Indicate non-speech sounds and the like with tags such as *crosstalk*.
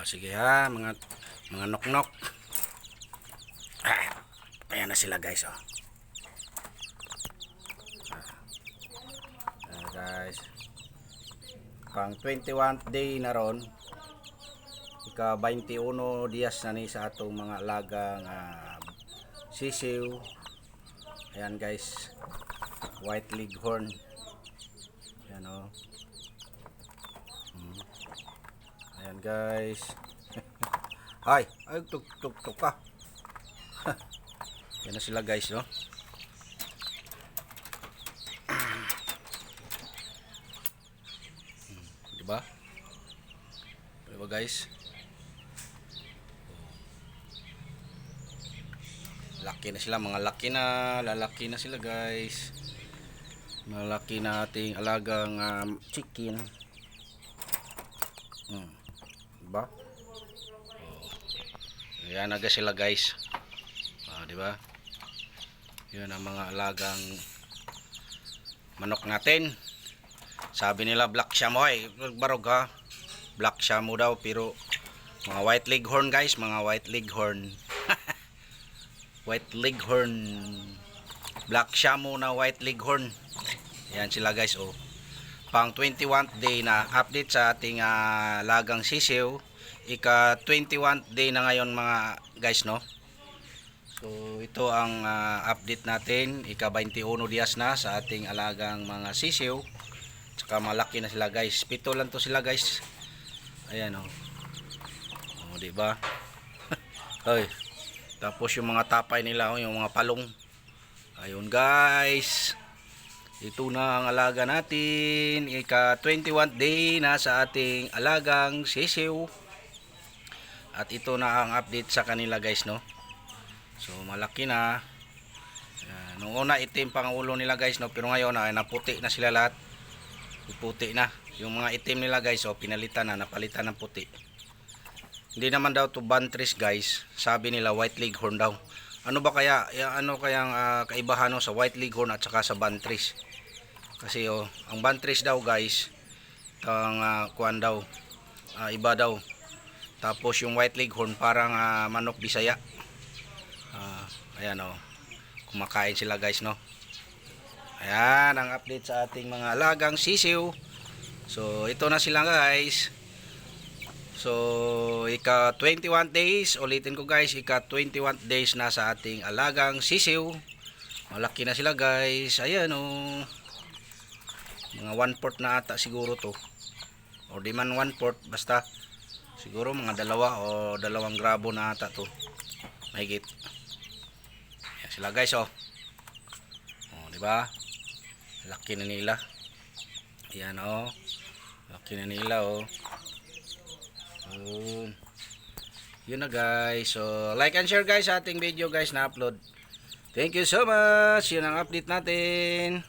Ah, sige ha, mga mga nok-nok. Ah, ayan na sila guys, oh. Ah, guys. Pang 21th day na ron. Ika 21 dias na ni sa atong mga alagang ah, sisiw. Ayan guys. White leghorn. Ayan oh. Hmm. Ayan guys. *laughs* ay, ay tuk tuk tuk ka. *laughs* Yan na sila guys, no? Hmm, Di ba? Di guys? Laki na sila, mga laki na, lalaki na sila guys. Malaki na ating alagang um, chicken. Hmm. Diba? Oh. Ayan aga sila guys. Ah, di ba? Yun ang mga alagang manok natin. Sabi nila black shamo ay barog ha. Black shamo daw pero mga white leghorn guys, mga white leghorn. *laughs* white leghorn. Black shamo na white leghorn. Yan sila guys oh. Pang 21th day na update sa ating ah, lagang sisiw. Ika 21th day na ngayon mga guys no. So ito ang ah, update natin. Ika 21 dias na sa ating alagang mga sisiw. Tsaka malaki na sila guys. Pito lang to sila guys. Ayan oh. Oh, di ba? *laughs* Hoy. Tapos yung mga tapay nila, oh, yung mga palong. Ayun guys. Ito na ang alaga natin. Ika 21 day na sa ating alagang sisiw. At ito na ang update sa kanila guys no. So malaki na. Yan. Nung una itim pang ulo nila guys no. Pero ngayon ay naputi na sila lahat. Puti na. Yung mga itim nila guys oh, pinalitan na. Napalitan ng puti. Hindi naman daw to bantris guys. Sabi nila white leghorn daw. Ano ba kaya, ya, ano kayang ah, kaibahan no, sa white leghorn at saka sa bantris? Kasi oh, ang bantris daw guys, ang uh, kuan daw, ah, iba daw. Tapos yung white leghorn parang ah, manok bisaya. Ah, ayan oh. Kumakain sila guys no. Ayan ang update sa ating mga alagang sisiw. So ito na sila guys. So, ika 21 days, ulitin ko guys, ika 21 days na sa ating alagang sisiw. Malaki na sila guys. Ayan oh. Mga 1 port na ata siguro to. O di man 1 port, basta siguro mga dalawa o dalawang grabo na ata to. Mahigit. Ayan sila guys oh. Oh, di ba? Laki na nila. Ayan oh. Laki na nila oh. Yun. Yun na guys. So, like and share guys ating video guys na upload. Thank you so much. Yun ang update natin.